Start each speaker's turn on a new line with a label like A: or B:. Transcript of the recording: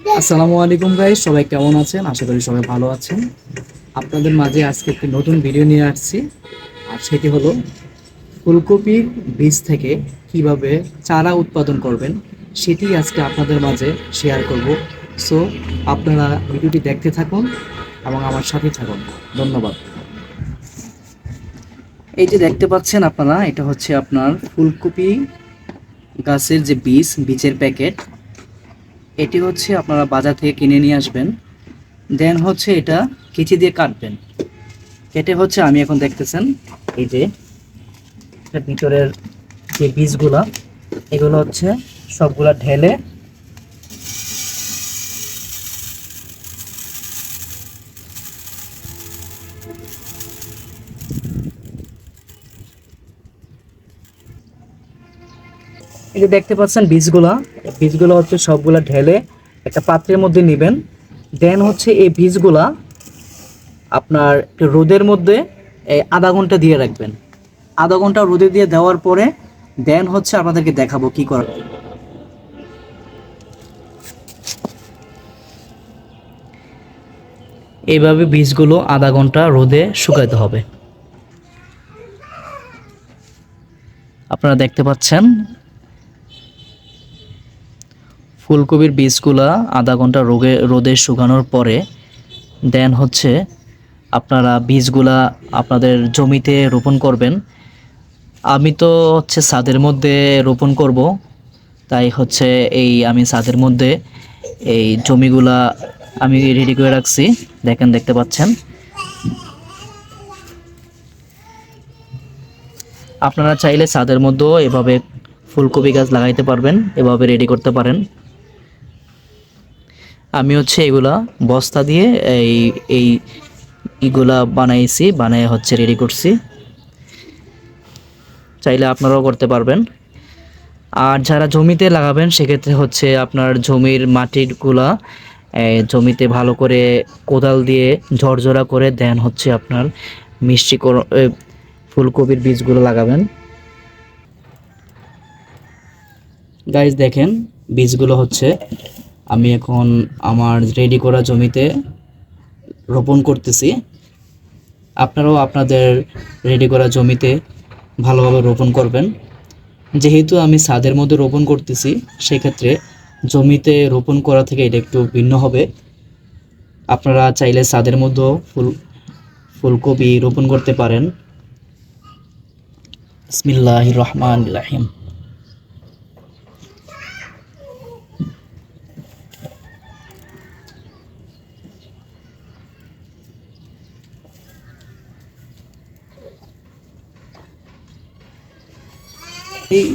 A: আসসালামু আলাইকুম গাইস সবাই কেমন আছেন? আশা করি সবাই ভালো আছেন। আপনাদের মাঝে আজকে একটি নতুন ভিডিও নিয়ে আসছি, আর সেটি হলো ফুলকপির বীজ থেকে কীভাবে চারা উৎপাদন করবেন, সেটি আজকে আপনাদের মাঝে শেয়ার করব। সো আপনারা ভিডিওটি দেখতে থাকুন এবং আমার সাথে থাকুন। ধন্যবাদ। এই যে দেখতে পাচ্ছেন আপনারা, এটা হচ্ছে আপনার ফুলকপি গাছের যে বীজ, বীজের প্যাকেট এটি হচ্ছে আপনারা বাজার থেকে কিনে নিয়ে আসবেন। দেন হচ্ছে এটা কেচি দিয়ে কাটবেন। কেটে হচ্ছে আমি এখন দেখতেছেন, এই যে ভিতরের যে বীজগুলা, এগুলো হচ্ছে সবগুলা ঢেলে এই যে দেখতে পাচ্ছেন বীজগুলা বীজগুলো হচ্ছে সবগুলা ঢেলে একটা পাত্রের মধ্যে নেবেন। দেন হচ্ছে এই বীজগুলা আপনার রোদের মধ্যে আধা ঘণ্টা দিয়ে রাখবেন। আধা ঘণ্টা রোদে দিয়ে দেওয়ার পরে দেন হচ্ছে আপনাদেরকে দেখাবো কি করার এইভাবে বীজগুলো আধা ঘণ্টা রোদে শুকাইতে হবে। আপনারা দেখতে পাচ্ছেন ফুলকপির বীজগুলা আধা ঘণ্টা রোগে, রোদে শুকানোর পরে দেন হচ্ছে আপনারা বীজগুলা আপনাদের জমিতে রোপণ করবেন। আমি তো হচ্ছে ছাদের মধ্যে রোপণ করব, তাই হচ্ছে এই আমি ছাদের মধ্যে এই জমিগুলা আমি রেডি করে রাখছি। দেখেন, দেখতে পাচ্ছেন। আপনারা চাইলে ছাদের মধ্যেও এভাবে ফুলকপি গাছ লাগাইতে পারবেন, এভাবে রেডি করতে পারেন। আমি হচ্ছে এগুলা বস্তা দিয়ে এই এই ইগুলা বানাইছি বানাই হচ্ছে রেডি করছি। চাইলে আপনারাও করতে পারবেন। আর যারা জমিতে লাগাবেন সেক্ষেত্রে হচ্ছে আপনার জমির মাটিগুলা এই, জমিতে ভালো করে কোদাল দিয়ে ঝরঝরা করে দেন হচ্ছে আপনার মিষ্টি ফুলকপির বীজগুলো লাগাবেন। গাইজ দেখেন বীজগুলো হচ্ছে আমি এখন আমার রেডি করা জমিতে রোপণ করতেছি। আপনারাও আপনাদের রেডি করা জমিতে ভালোভাবে রোপণ করবেন। যেহেতু আমি ছাদের মধ্যে রোপণ করতেছি, সেক্ষেত্রে জমিতে রোপণ করা থেকে এটা একটু ভিন্ন হবে। আপনারা চাইলে ছাদের মধ্যেও ফুল, ফুলকপি রোপণ করতে পারেন। বিসমিল্লাহ রহমান রাহিম। এই